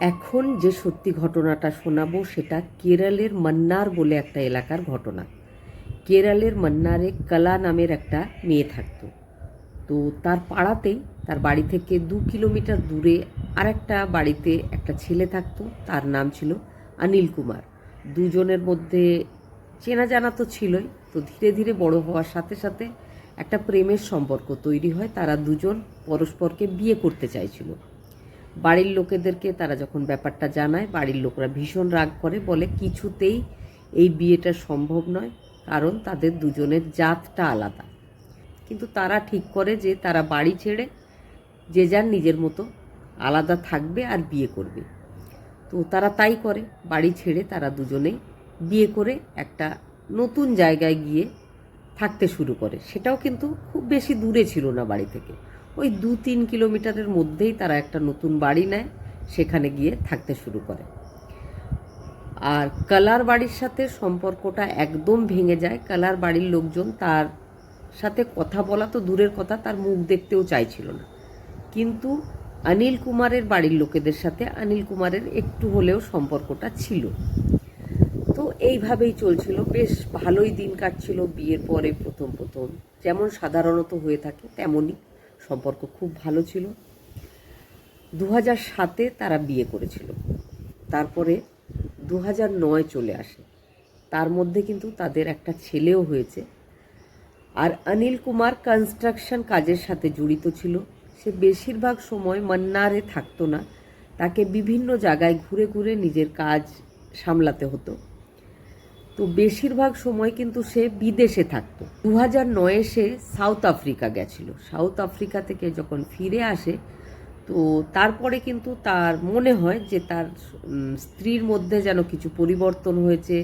এখন যে সত্যি ঘটনাটা শোনাবো সেটা কেরলের মান্নার বলে একটা এলাকার ঘটনা। কেরলের মান্নারে কলা নামের একটা মেয়ে থাকতো। তো তার পাড়াতেই, তার বাড়ি থেকে দু কিলোমিটার দূরে আরেকটা বাড়িতে একটা ছেলে থাকতো, তার নাম ছিল অনিল কুমার। দুজনের মধ্যে চেনা জানা তো ছিলই, তো ধীরে ধীরে বড় হওয়ার সাথে সাথে একটা প্রেমের সম্পর্ক তৈরি হয়। তারা দুজন পরস্পরকে বিয়ে করতে চাইছিল। বাড়ির লোকেদেরকে তারা যখন ব্যাপারটা জানায়, বাড়ির লোকরা ভীষণ রাগ করে, বলে কিছুতেই এই বিয়েটা সম্ভব নয়, কারণ তাদের দুজনের জাতটা আলাদা। কিন্তু তারা ঠিক করে যে তারা বাড়ি ছেড়ে যে যার নিজের মতো আলাদা থাকবে আর বিয়ে করবে। তো তারা তাই করে, বাড়ি ছেড়ে তারা দুজনেই বিয়ে করে একটা নতুন জায়গায় গিয়ে থাকতে শুরু করে। সেটাও কিন্তু খুব বেশি দূরে ছিল না বাড়ি থেকে। ওই দু তিন কিলোমিটারের মধ্যেই তারা একটা নতুন বাড়ি নেয়, সেখানে গিয়ে থাকতে শুরু করে। আর কালার বাড়ির সাথে সম্পর্কটা একদম ভেঙে যায়। কালার বাড়ির লোকজন তার সাথে কথা বলা তো দূরের কথা, তার মুখ দেখতেও চাইছিল না। কিন্তু অনিল কুমারের বাড়ির লোকেদের সাথে অনিল কুমারের একটু হলেও সম্পর্কটা ছিল। তো এইভাবেই চলছিল। বেশ ভালোই দিন কাটছিল বিয়ের পরে প্রথম প্রথম। যেমন সাধারণত হয়ে থাকে, তেমনই সম্পর্ক খুব ভালো ছিল। দু হাজার সাতে তারা বিয়ে করেছিল। তারপরে দু হাজার নয় চলে আসে। তার মধ্যে কিন্তু তাদের একটা ছেলেও হয়েছে। আর অনিল কুমার কনস্ট্রাকশন কাজের সাথে জড়িত ছিল। সে বেশিরভাগ সময় মান্নারে থাকতো না। তাকে বিভিন্ন জায়গায় ঘুরে ঘুরে নিজের কাজ সামলাতে হতো। তো বেশিরভাগ সময় কিন্তু সে বিদেশে থাকতো। দু হাজার নয়ে সে সাউথ আফ্রিকা গেছিল। সাউথ আফ্রিকা থেকে যখন ফিরে আসে, তো তারপরে কিন্তু তার মনে হয় যে তার স্ত্রীর মধ্যে যেন কিছু পরিবর্তন হয়েছে।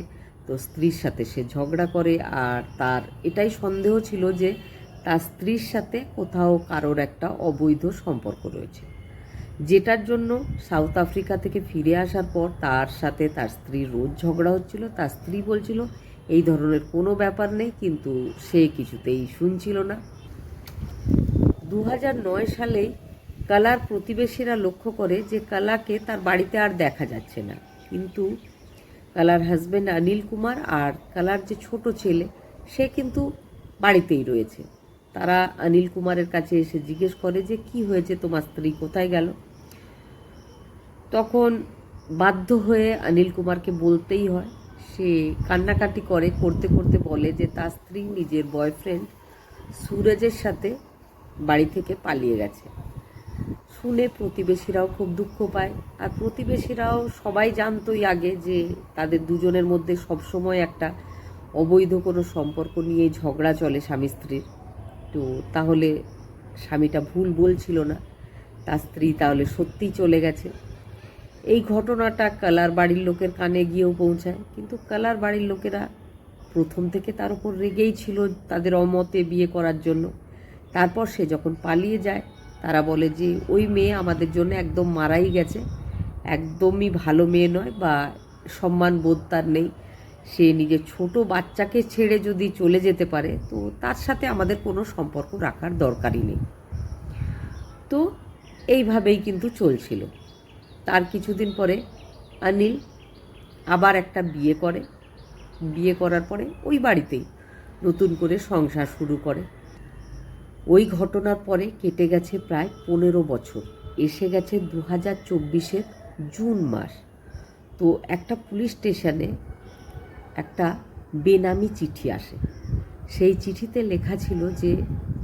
তো স্ত্রীর সাথে সে ঝগড়া করে আর তার এটাই সন্দেহ ছিল যে তার স্ত্রীর সাথে কোথাও কারোর একটা অবৈধ সম্পর্ক রয়েছে। যেটার জন্য সাউথ আফ্রিকা থেকে ফিরে আসার পর তার সাথে তার স্ত্রীর রোজ ঝগড়া হচ্ছিল, তার স্ত্রী বলছিল, এই ধরনের কোনো ব্যাপার নেই, কিন্তু সে কিছুতেই শুনছিল না। দু নয় সালেই কালার প্রতিবেশীরা লক্ষ্য করে যে কালাকে তার বাড়িতে আর দেখা যাচ্ছে না। কিন্তু কালার হাজব্যান্ড অনিল কুমার আর কালার যে ছোট ছেলে, সে কিন্তু বাড়িতেই রয়েছে। তারা অনিল কুমারের কাছে এসে জিজ্ঞেস করে যে, কি হয়েছে? তোমার স্ত্রী কোথায় গেল? তখন বাধ্য হয়ে অনিল কুমারকে বলতেই হয়। সে কান্নাকাটি করে, করতে করতে বলে যে তার স্ত্রী নিজের বয়ফ্রেন্ড সুরজের সাথে বাড়ি থেকে পালিয়ে গেছে। শুনে প্রতিবেশীরাও খুব দুঃখ পায়। আর প্রতিবেশীরাও সবাই জানতোই আগে যে তাদের দুজনের মধ্যে সবসময় একটা অবৈধ কোনো সম্পর্ক নিয়ে ঝগড়া চলে স্বামী স্ত্রীর। তো তাহলে স্বামীটা ভুল বলছিল না। তার স্ত্রী তাহলে সত্যিই চলে গেছে। এই ঘটনাটা কালার বাড়ির লোকের কানে গিয়েও পৌঁছায়। কিন্তু কালার বাড়ির লোকেরা প্রথম থেকে তার উপর রেগেই ছিল তাদের অমতে বিয়ে করার জন্য। তারপর সে যখন পালিয়ে যায়, তারা বলে যে, ওই মেয়ে আমাদের জন্য একদম মারাই গেছে। একদমই ভালো মেয়ে নয় বা সম্মান বোধ তার নেই। সে নিজের ছোট বাচ্চাকে ছেড়ে যদি চলে যেতে পারে, তো তার সাথে আমাদের কোনো সম্পর্ক রাখার দরকারই নেই। তো এইভাবেই কিন্তু চলছিল। তার কিছুদিন পরে অনিল আবার একটা বিয়ে করে। বিয়ে করার পরে ওই বাড়িতেই নতুন করে সংসার শুরু করে। ওই ঘটনার পরে কেটে গেছে প্রায় পনেরো বছর। এসে গেছে দু হাজার চব্বিশের জুন মাস। তো একটা পুলিশ স্টেশনে একটা বেনামি চিঠি আসে। সেই চিঠিতে লেখা ছিল যে,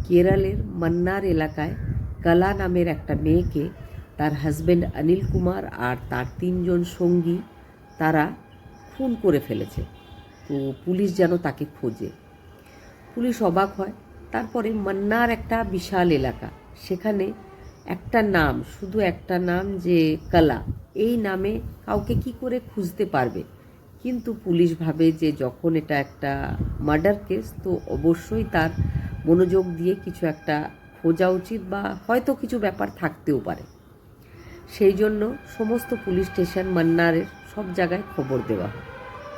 কেরালের মান্নার এলাকায় কালা নামের একটা মেয়েকে তার হাজব্যান্ড অনিল কুমার আর তার তিনজন সঙ্গী তারা খুন করে ফেলেছে। তো পুলিশ যেন তাকে খোঁজে। পুলিশ অবাক হয়। তারপরে মান্নার একটা বিশাল এলাকা। সেখানে একটা নাম, শুধু একটা নাম যে কলা, এই নামে কাউকে কি করে খুঁজতে পারবে? কিন্তু পুলিশ ভাবে যে যখন এটা একটা মার্ডার কেস তো অবশ্যই তার মনোযোগ দিয়ে কিছু একটা খোঁজা উচিত বা হয়তো কিছু ব্যাপার থাকতেও পারে। সেই জন্য সমস্ত পুলিশ স্টেশন মান্নারের সব জায়গায় খবর দেওয়া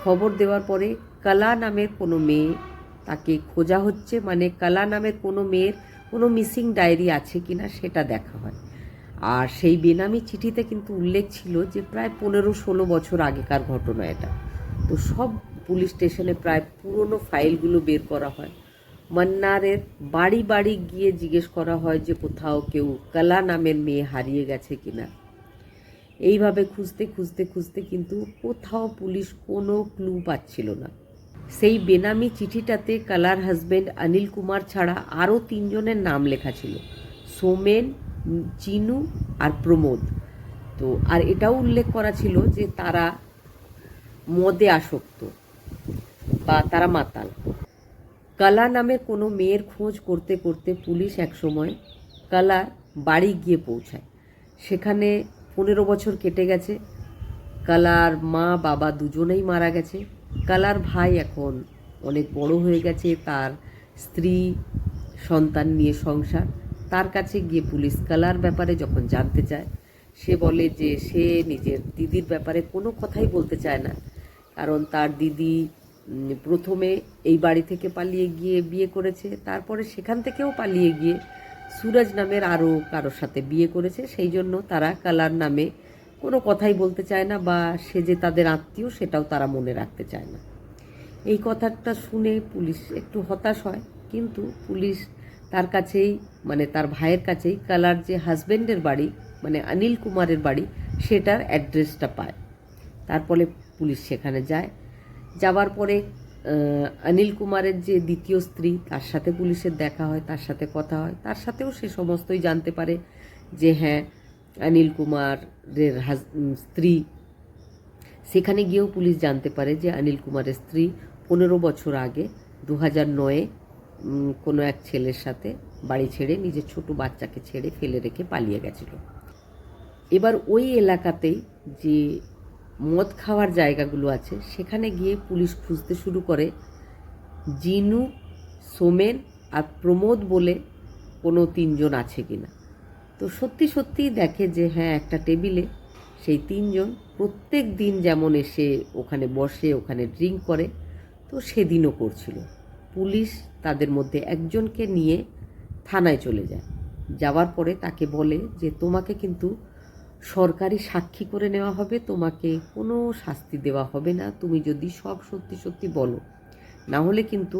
খবর দেওয়ার পরে কালা নামের কোনো মেয়ে তাকে খোঁজা হচ্ছে মানে কালা নামের কোনো মেয়ের কোনো মিসিং ডায়েরি আছে কি না সেটা দেখা হয়। আর সেই বেনামি চিঠিতে কিন্তু উল্লেখ ছিল যে প্রায় পনেরো ষোলো বছর আগেকার ঘটনা এটা। তো সব পুলিশ স্টেশনে প্রায় পুরনো ফাইলগুলো বের করা হয়। মান্নারের বাড়ি বাড়ি গিয়ে জিজ্ঞেস করা হয় যে কোথাও কেউ কালা নামের মেয়ে হারিয়ে গেছে কিনা। এইভাবে খুঁজতে খুঁজতে খুঁজতে কিন্তু কোথাও পুলিশ কোনো ক্লু পাচ্ছিল না। সেই বেনামি চিঠিটাতে কালার হাজবেন্ড অনিল কুমার ছাড়া আরও তিনজনের নাম লেখা ছিল, সোমেন, চিনু আর প্রমোদ। তো, আর এটাও উল্লেখ করা ছিল যে তারা মদে আসক্ত বা তারা মাতাল। কালা নামের কোনো মেয়ের খোঁজ করতে করতে পুলিশ একসময় কালার বাড়ি গিয়ে পৌঁছায়। সেখানে পনেরো বছর কেটে গেছে। কালার মা, বাবা দুজনেই মারা গেছে। কালার ভাই এখন অনেক বড় হয়ে গেছে। তার স্ত্রী, সন্তান নিয়ে সংসার। তার কাছে গিয়ে পুলিশ কালার ব্যাপারে যখন জানতে চায়, সে বলে যে সে নিজের দিদির ব্যাপারে কোনো কথাই বলতে চায় না। কারণ তার দিদি প্রথমে এই বাড়ি থেকে পালিয়ে গিয়ে বিয়ে করেছে। তারপরে সেখান থেকেও পালিয়ে গিয়ে সুরজ নামের আরও কারোর সাথে বিয়ে করেছে, সেই জন্য তারা কালার নামে কোনো কথাই বলতে চায় না বা সে যে তাদের আত্মীয় সেটাও তারা মনে রাখতে চায় না। এই কথাটা শুনে পুলিশ একটু হতাশ হয়, কিন্তু পুলিশ তার কাছেই মানে তার ভাইয়ের কাছেই কালার যে হাজবেন্ডের বাড়ি মানে অনিল কুমারের বাড়ি, সেটার অ্যাড্রেসটা পায়। তারপরে পুলিশ সেখানে যায়। যাওয়ার পরে অনিল কুমারের যে দ্বিতীয় স্ত্রী, তার সাথে পুলিশের দেখা হয়, তার সাথে কথা হয়, তার সাথেও সে সমস্তই জানতে পারে যে হ্যাঁ অনিল কুমারের স্ত্রী। সেখানে গিয়েও পুলিশ জানতে পারে যে অনিল কুমারের স্ত্রী পনেরো বছর আগে দু হাজার নয়ে কোনো এক ছেলের সাথে বাড়ি ছেড়ে নিজের ছোট বাচ্চাকে ছেড়ে ফেলে রেখে পালিয়ে গেছিল। এবার ওই এলাকাতেই যে মদ খাওয়ার জায়গাগুলো আছে। সেখানে গিয়ে পুলিশ খুঁজতে শুরু করে। জিনু, সোমেন আর প্রমোদ বলে কোনো তিনজন আছে কি না তো সত্যি সত্যিই দেখে যে হ্যাঁ একটা টেবিলে সেই তিনজন প্রত্যেক দিন যেমন এসে ওখানে বসে, ওখানে ড্রিঙ্ক করে, তো সেদিনও করছিল। পুলিশ তাদের মধ্যে একজনকে নিয়ে থানায় চলে যায়। যাওয়ার পরে তাকে বলে যে, তোমাকে কিন্তু সরকারি সাক্ষী করে নেওয়া হবে, তোমাকে কোনো শাস্তি দেওয়া হবে না। তুমি যদি সব সত্যি সত্যি বলো না হলে কিন্তু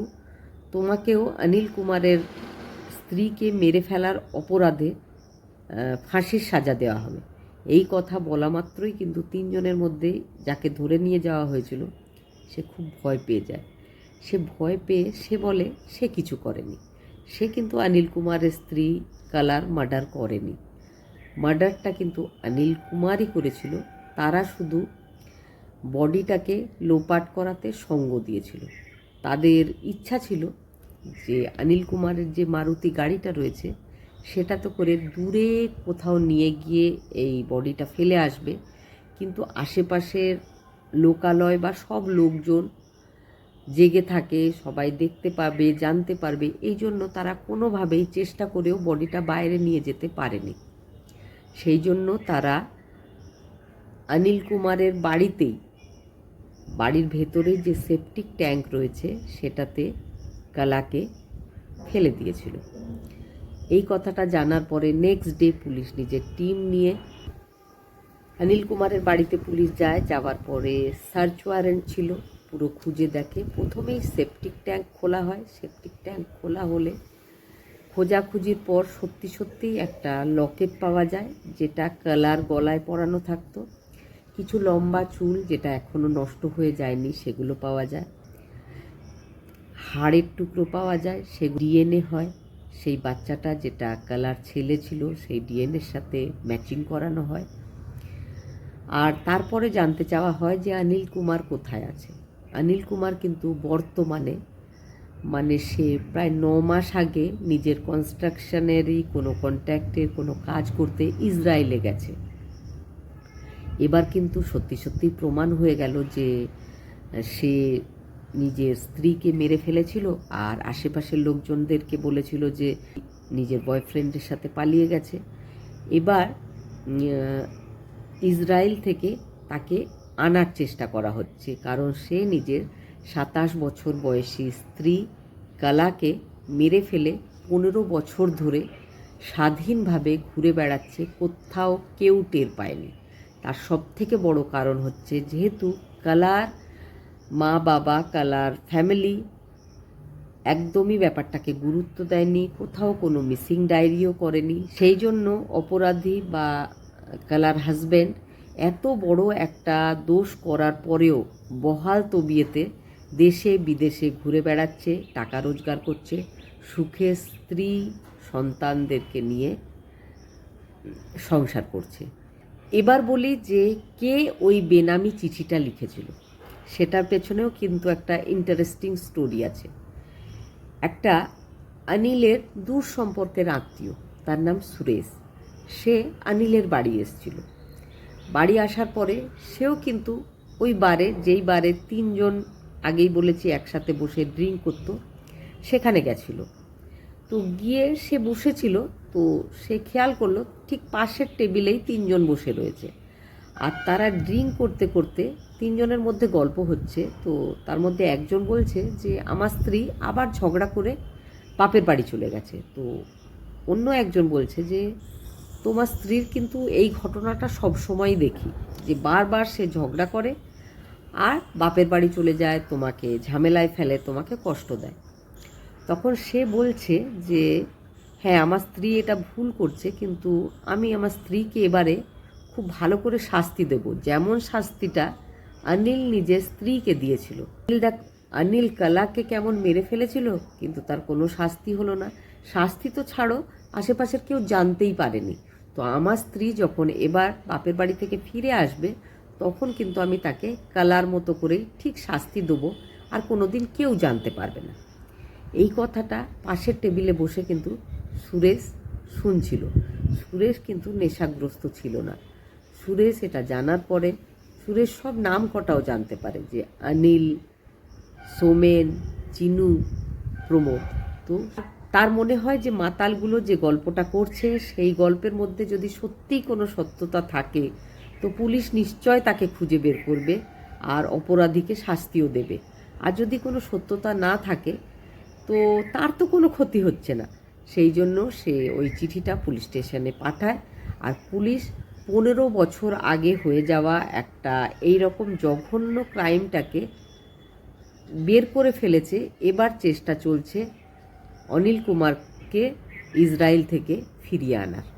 তোমাকেও অনিল কুমারের স্ত্রীকে মেরে ফেলার অপরাধে ফাঁসির সাজা দেওয়া হবে। এই কথা বলা মাত্রই কিন্তু তিনজনের মধ্যে যাকে ধরে নিয়ে যাওয়া হয়েছিল, সে খুব ভয় পেয়ে যায়। সে ভয় পেয়ে সে বলে, সে কিছু করেনি। সে কিন্তু অনিল কুমারের স্ত্রী কালার মার্ডার করেনি। মার্ডারটা কিন্তু অনিল কুমারই করেছিল। তারা শুধু বডিটাকে লোপাট করাতে সঙ্গ দিয়েছিল। তাদের ইচ্ছা ছিল যে অনিল কুমারের যে মারুতি গাড়িটা রয়েছে, সেটা তো করে দূরে কোথাও নিয়ে গিয়ে এই বডিটা ফেলে আসবে। কিন্তু আশেপাশের লোকালয় বা সব লোকজন জেগে থাকে, সবাই দেখতে পাবে, জানতে পারবে। এই জন্য তারা কোনোভাবেই চেষ্টা করেও বডিটা বাইরে নিয়ে যেতে পারেনি। সেই জন্য তারা অনিল কুমারের বাড়িতেই বাড়ির ভেতরে যে সেপটিক ট্যাঙ্ক রয়েছে সেটাতে কালাকে ফেলে দিয়েছিল। এই কথাটা জানার পরে নেক্সট ডে পুলিশ নিজের টিম নিয়ে অনিল কুমারের বাড়িতে পুলিশ যায়। যাওয়ার পরে সার্চ ওয়ারেন্ট ছিল, পুরো খুঁজে দেখে প্রথমেই সেপটিক ট্যাঙ্ক খোলা হয়। সেপটিক ট্যাঙ্ক খোলা হলে খোঁজাখুঁজির পর সত্যি সত্যিই একটা লকেট পাওয়া যায়, যেটা কালার গলায় পরানো থাকতো। কিছু লম্বা চুল যেটা এখনও নষ্ট হয়ে যায়নি, সেগুলো পাওয়া যায়। হাড়ের টুকরো পাওয়া যায় সে ডিএনএ হয়। সেই বাচ্চাটা যেটা কালার ছেলে ছিল, সেই ডিএনএর সাথে ম্যাচিং করানো হয়। আর তারপরে জানতে চাওয়া হয় যে অনিল কুমার কোথায় আছে। অনিল কুমার কিন্তু বর্তমানে মানে সে প্রায় ন মাস আগে নিজের কনস্ট্রাকশনেরই কোনো কন্ট্রাক্টের কোনো কাজ করতে ইসরায়েলে গেছে। এবার কিন্তু সত্যি সত্যি প্রমাণ হয়ে গেল যে, সে নিজের স্ত্রীকে মেরে ফেলেছিল আর আশেপাশের লোকজনদেরকে বলেছিল যে, নিজের বয়ফ্রেন্ডের সাথে পালিয়ে গেছে। এবার ইসরায়েল থেকে তাকে আনার চেষ্টা করা হচ্ছে, কারণ সে নিজের সাতাশ বছর বয়সী স্ত্রী কালাকে মেরে ফেলে পনেরো বছর ধরে স্বাধীনভাবে ঘুরে বেড়াচ্ছে কোথাও কেউ টের পায়নি। তার সব থেকে বড় কারণ হচ্ছে যেহেতু কালার মা বাবা কালার ফ্যামিলি একদমই ব্যাপারটাকে গুরুত্ব দেয়নি, কোথাও কোনো মিসিং ডায়েরিও করেনি। সেই জন্য অপরাধী বা কালার হাজব্যান্ড এত বড় একটা দোষ করার পরেও বহাল তবিয়েতে দেশে বিদেশে ঘুরে বেড়াচ্ছে, টাকা রোজগার করছে, সুখে স্ত্রী সন্তানদেরকে নিয়ে সংসার করছে। এবার বলি যে কে ওই বেনামি চিঠিটা লিখেছিল? সেটার পেছনেও কিন্তু একটা ইন্টারেস্টিং স্টোরি আছে। একটা অনিলের দূর সম্পর্কের আত্মীয়, তার নাম সুরেশ। সে অনিলের বাড়ি এসেছিল। বাড়ি আসার পরে সেও কিন্তু ওই বারে, যেই বারে তিনজন আগেই বলেছি একসাথে বসে ড্রিঙ্ক করতো, সেখানে গেছিল। তো গিয়ে সে বসেছিল, তো সে খেয়াল করল ঠিক পাশের টেবিলেই তিনজন বসে রয়েছে। আর তারা ড্রিঙ্ক করতে করতে তিনজনের মধ্যে গল্প হচ্ছে, তো তার মধ্যে একজন বলছে যে, আমার স্ত্রী আবার ঝগড়া করে বাপের বাড়ি চলে গেছে। তো অন্য একজন বলছে যে, তোমার স্ত্রীর কিন্তু এই ঘটনাটা সব সময় দেখি, যে বারবার সে ঝগড়া করে আর বাপের বাড়ি চলে যায়, তোমাকে ঝামেলায় ফেলে, তোমাকে কষ্ট দেয়। তখন সে বলছে যে হ্যাঁ আমার স্ত্রী এটা ভুল করছে, কিন্তু আমি আমার স্ত্রীকে এবারে খুব ভালো করে শাস্তি দেব। যেমন শাস্তিটা অনিল নিজের স্ত্রীকে দিয়েছিল। অনিল দেখ, অনিল কলাকে কেমন মেরে ফেলেছিল, কিন্তু তার কোনো শাস্তি হলো না। শাস্তি তো ছাড়ো, আশেপাশের কেউ জানতেই পারেনি। তো আমার স্ত্রী যখন এবার বাপের বাড়ি থেকে ফিরে আসবে তখন কিন্তু আমি তাকে কালার মতো করেই ঠিক শাস্তি দেবো, আর কোনো দিন কেউ জানতে পারবে না। এই কথাটা পাশের টেবিলে বসে কিন্তু সুরেশ শুনছিল। সুরেশ কিন্তু নেশাগ্রস্ত ছিল না। সুরেশ এটা জানার পরে সুরেশ সব নাম কটাও জানতে পারে যে অনিল, সোমেন, চিনু, প্রমোদ। তো তার মনে হয় যে মাতালগুলো যে গল্পটা করছে, সেই গল্পের মধ্যে যদি সত্যিই কোনো সত্যতা থাকে তো পুলিশ নিশ্চয় তাকে খুঁজে বের করবে আর অপরাধীকে শাস্তিও দেবে। আর যদি কোনো সত্যতা না থাকে, তো তার তো কোনো ক্ষতি হচ্ছে না। সেই জন্য সে ওই চিঠিটা পুলিশ স্টেশনে পাঠায়। আর পুলিশ পনেরো বছর আগে হয়ে যাওয়া একটা এই রকম জঘন্য ক্রাইমটাকে বের করে ফেলেছে। এবার চেষ্টা চলছে অনিল কুমারকে ইসরায়েল থেকে ফিরিয়ে আনার।